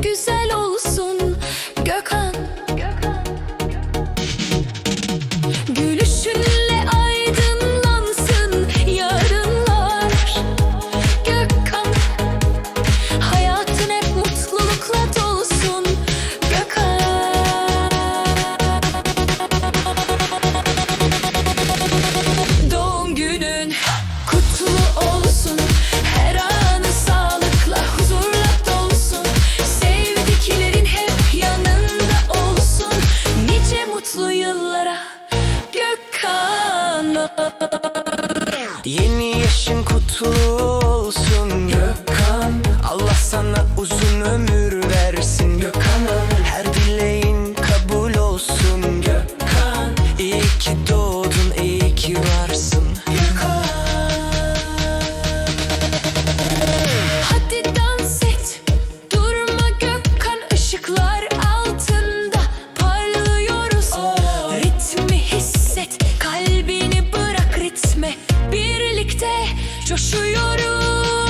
que ça Yeni yaşın kutlu olsun. Gökhan Allah sana uzun ömür versin. Gökhan'ım Her dileğin kabul olsun. Gökhan İyi ki doğdun iyi ki varsın. Gökhan. Hadi dans et. Durma Gökhan ışıklar altında Parlıyoruz. Ritmi hisset Kalbini bırak ritme birlikte coşuyoruz.